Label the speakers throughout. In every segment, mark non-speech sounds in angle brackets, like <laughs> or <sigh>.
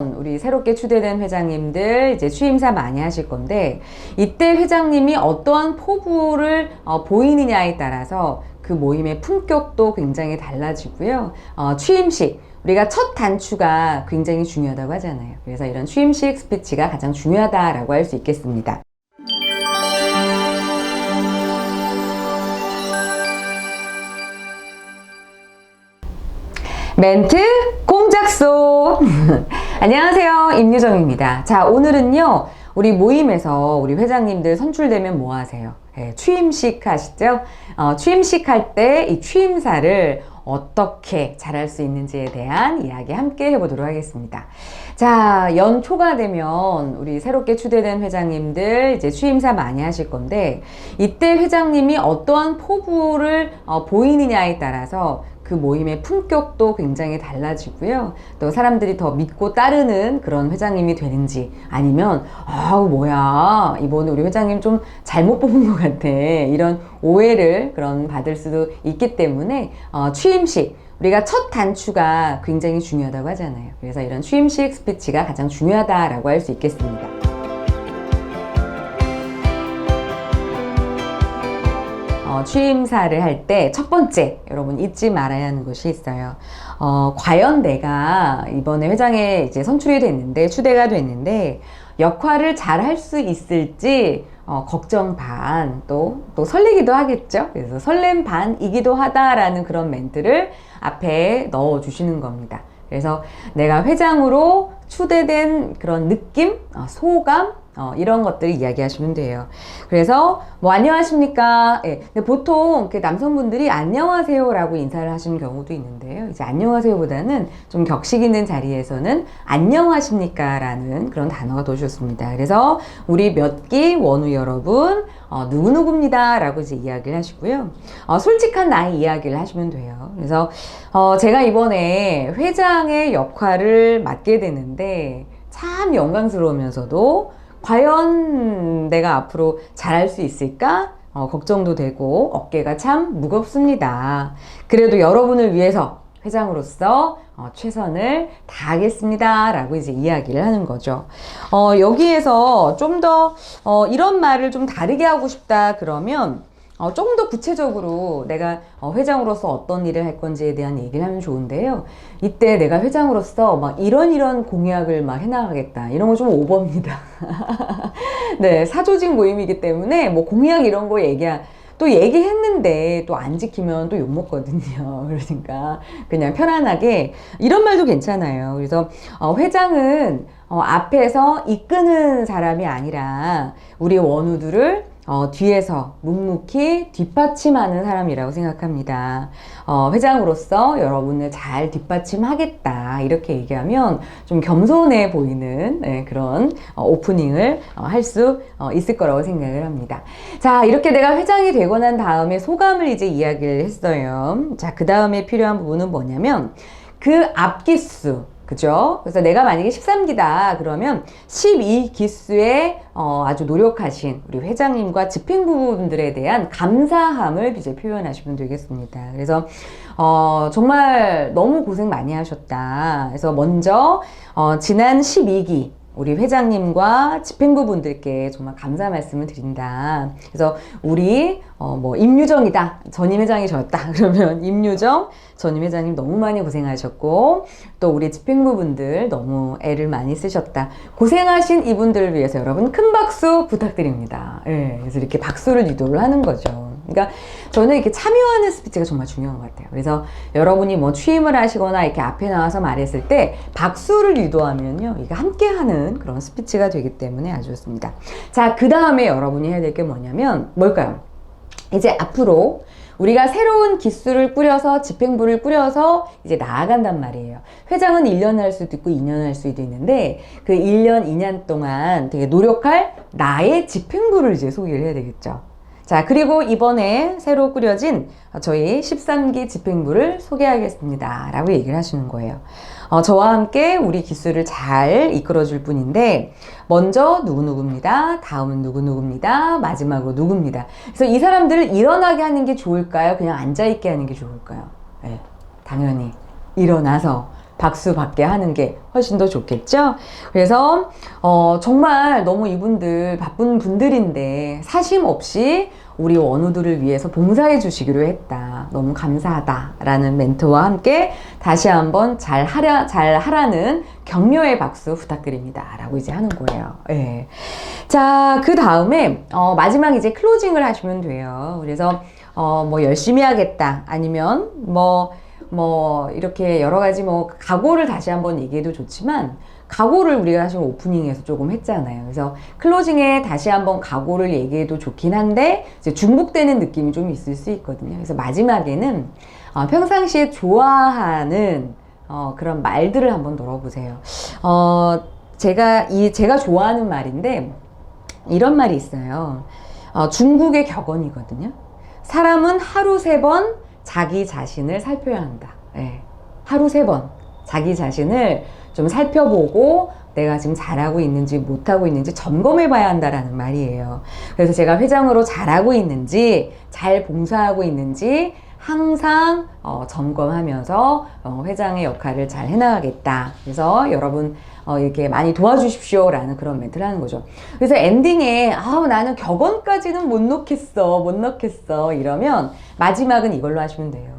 Speaker 1: 우리 새롭게 추대된 회장님들 이제 취임사 많이 하실 건데 이때 회장님이 어떠한 포부를 어, 보이느냐에 따라서 그 모임의 품격도 굉장히 달라지고요. 어, 취임식 우리가 첫 단추가 굉장히 중요하다고 하잖아요. 그래서 이런 취임식 스피치가 가장 중요하다라고 할 수 있겠습니다. 멘트 공작소 <laughs> 안녕하세요. 임유정입니다. 자 오늘은요 우리 모임에서 우리 회장님들 선출되면 뭐 하세요? 예, 취임식 하시죠? 어, 취임식 할 때 이 취임사를 어떻게 잘할 수 있는지에 대한 이야기 함께 해보도록 하겠습니다. 자, 연초가 되면 우리 새롭게 추대된 회장님들 이제 취임사 많이 하실 건데 이때 회장님이 어떠한 포부를 어, 보이느냐에 따라서 그 모임의 품격도 굉장히 달라지고요. 또 사람들이 더 믿고 따르는 그런 회장님이 되는지 아니면 아우 뭐야 이번에 우리 회장님 좀 잘못 뽑은 것 같아 이런 오해를 그런 받을 수도 있기 때문에 어, 취임식 우리가 첫 단추가 굉장히 중요하다고 하잖아요. 그래서 이런 취임식 스피치가 가장 중요하다라고 할 수 있겠습니다. 어, 취임사를 할 때 첫 번째 여러분 잊지 말아야 하는 것이 있어요. 어, 과연 내가 이번에 회장에 이제 선출이 됐는데 추대가 됐는데 역할을 잘 할 수 있을지 어, 걱정 반, 또, 또 설레기도 하겠죠. 그래서 설렘 반이기도 하다라는 그런 멘트를 앞에 넣어 주시는 겁니다. 그래서 내가 회장으로 추대된 그런 느낌, 어, 소감, 어, 이런 것들을 이야기하시면 돼요. 그래서 뭐 안녕하십니까? 예. 근데 보통 남성분들이 안녕하세요라고 인사를 하시는 경우도 있는데요. 이제 안녕하세요보다는 좀 격식 있는 자리에서는 안녕하십니까라는 그런 단어가 더 좋습니다. 그래서 우리 몇기 원우 여러분 어, 누구누구입니다 라고 이제 이야기를 하시고요. 어, 솔직한 나의 이야기를 하시면 돼요. 그래서 어, 제가 이번에 회장의 역할을 맡게 되는데 참 영광스러우면서도 과연 내가 앞으로 잘할 수 있을까? 어, 걱정도 되고 어깨가 참 무겁습니다. 그래도 여러분을 위해서 회장으로서 어, 최선을 다하겠습니다. 라고 이제 이야기를 하는 거죠. 어, 여기에서 좀더 어, 이런 말을 좀 다르게 하고 싶다 그러면 어, 조금 더 구체적으로 내가 어, 회장으로서 어떤 일을 할 건지에 대한 얘기를 하면 좋은데요. 이때 내가 회장으로서 막 이런 이런 공약을 막 해나가겠다. 이런 거 좀 오버입니다. <laughs> 네, 사조직 모임이기 때문에 뭐 공약 이런 거 얘기하, 또 얘기했는데 또 안 지키면 또 욕먹거든요. <laughs> 그러니까 그냥 편안하게 이런 말도 괜찮아요. 그래서 어, 회장은 어, 앞에서 이끄는 사람이 아니라 우리 원우들을 어, 뒤에서 묵묵히 뒷받침하는 사람이라고 생각합니다. 어, 회장으로서 여러분을 잘 뒷받침하겠다. 이렇게 얘기하면 좀 겸손해 보이는 네, 그런 어, 오프닝을 어, 할수 있을 거라고 생각을 합니다. 자, 이렇게 내가 회장이 되고 난 다음에 소감을 이제 이야기를 했어요. 자, 그 다음에 필요한 부분은 뭐냐면 그 앞기수. 그죠? 그래서 내가 만약에 13기다 그러면 12기수에 어, 아주 노력하신 우리 회장님과 집행부분들에 대한 감사함을 이제 표현하시면 되겠습니다. 그래서 어, 정말 너무 고생 많이 하셨다. 그래서 먼저 어, 지난 12기 우리 회장님과 집행부분들께 정말 감사 말씀을 드린다. 그래서 우리 어 뭐 임유정이다. 전임 회장이 저였다. <laughs> 그러면 임유정 전임 회장님 너무 많이 고생하셨고 또 우리 집행부분들 너무 애를 많이 쓰셨다. 고생하신 이분들을 위해서 여러분 큰 박수 부탁드립니다. 예. 그래서 이렇게 박수를 유도를 하는 거죠. 그러니까 저는 이렇게 참여하는 스피치가 정말 중요한 것 같아요. 그래서 여러분이 뭐 취임을 하시거나 이렇게 앞에 나와서 말했을 때 박수를 유도하면요. 이게 함께하는 그런 스피치가 되기 때문에 아주 좋습니다. 자, 그 다음에 여러분이 해야 될 게 뭐냐면 뭘까요? 이제 앞으로 우리가 새로운 기수를 꾸려서 집행부를 꾸려서 이제 나아간단 말이에요. 회장은 1년 할 수도 있고 2년 할 수도 있는데 그 1년, 2년 동안 되게 노력할 나의 집행부를 이제 소개를 해야 되겠죠. 자, 그리고 이번에 새로 꾸려진 저희 13기 집행부를 소개하겠습니다. 라고 얘기를 하시는 거예요. 어, 저와 함께 우리 기수를 잘 이끌어 줄 분인데, 먼저 누구누구입니다. 다음은 누구누구입니다. 마지막으로 누구입니다. 그래서 이 사람들을 일어나게 하는 게 좋을까요? 그냥 앉아있게 하는 게 좋을까요? 네, 당연히 일어나서 박수 받게 하는 게 훨씬 더 좋겠죠? 그래서, 어, 정말 너무 이분들 바쁜 분들인데 사심 없이 우리 원우들을 위해서 봉사해 주시기로 했다. 너무 감사하다. 라는 멘트와 함께 다시 한번 잘 하라, 잘 하라는 격려의 박수 부탁드립니다. 라고 이제 하는 거예요. 예. 자, 그 다음에, 어, 마지막 이제 클로징을 하시면 돼요. 그래서, 어, 뭐 열심히 하겠다. 아니면 뭐, 뭐, 이렇게 여러 가지 뭐, 각오를 다시 한번 얘기해도 좋지만, 각오를 우리가 사실 오프닝에서 조금 했잖아요. 그래서 클로징에 다시 한번 각오를 얘기해도 좋긴 한데, 이제 중복되는 느낌이 좀 있을 수 있거든요. 그래서 마지막에는, 어, 평상시에 좋아하는, 어, 그런 말들을 한번 들어보세요. 어, 제가, 이, 제가 좋아하는 말인데, 이런 말이 있어요. 어, 중국의 격언이거든요. 사람은 하루 세 번 자기 자신을 살펴야 한다. 예. 하루 세 번 자기 자신을 좀 살펴보고 내가 지금 잘하고 있는지 못하고 있는지 점검해 봐야 한다라는 말이에요. 그래서 제가 회장으로 잘하고 있는지 잘 봉사하고 있는지 항상 어, 점검하면서 어, 회장의 역할을 잘 해나가겠다. 그래서 여러분 어, 이렇게 많이 도와주십시오 라는 그런 멘트를 하는 거죠. 그래서 엔딩에 아 나는 격언까지는 못 넣겠어, 못 넣겠어 이러면 마지막은 이걸로 하시면 돼요.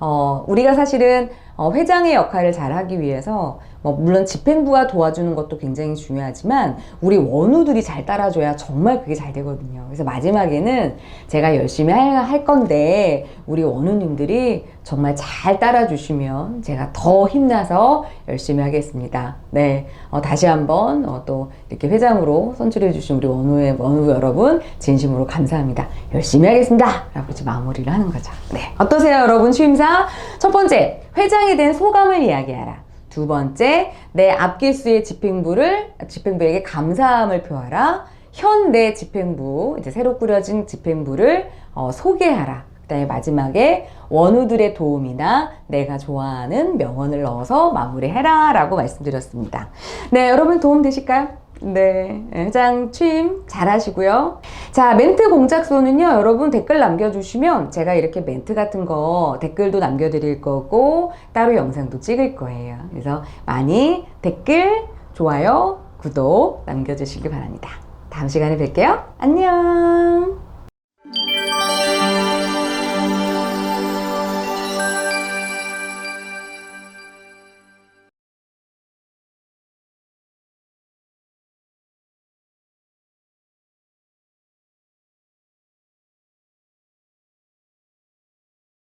Speaker 1: 어, 우리가 사실은 어, 회장의 역할을 잘 하기 위해서 뭐 물론 집행부가 도와주는 것도 굉장히 중요하지만 우리 원우들이 잘 따라줘야 정말 그게 잘 되거든요. 그래서 마지막에는 제가 열심히 할, 할 건데 우리 원우님들이 정말 잘 따라주시면 제가 더 힘나서 열심히 하겠습니다. 네, 어, 다시 한번 어, 또 이렇게 회장으로 선출해 주신 우리 원우의 원우 여러분 진심으로 감사합니다. 열심히 하겠습니다. 라고 이제 마무리를 하는 거죠. 네, 어떠세요, 여러분 취임사? 첫 번째, 회장에 대한 소감을 이야기하라. 두 번째, 내 앞길수의 집행부를 집행부에게 감사함을 표하라. 현 내 집행부 이제 새로 꾸려진 집행부를 어, 소개하라. 그다음에 마지막에 원우들의 도움이나 내가 좋아하는 명언을 넣어서 마무리해라 라고 말씀드렸습니다. 네, 여러분 도움 되실까요? 네, 회장 취임 잘 하시고요. 자, 멘트 공작소는요, 여러분 댓글 남겨주시면 제가 이렇게 멘트 같은 거 댓글도 남겨드릴 거고, 따로 영상도 찍을 거예요. 그래서 많이 댓글, 좋아요, 구독 남겨주시기 바랍니다. 다음 시간에 뵐게요. 안녕!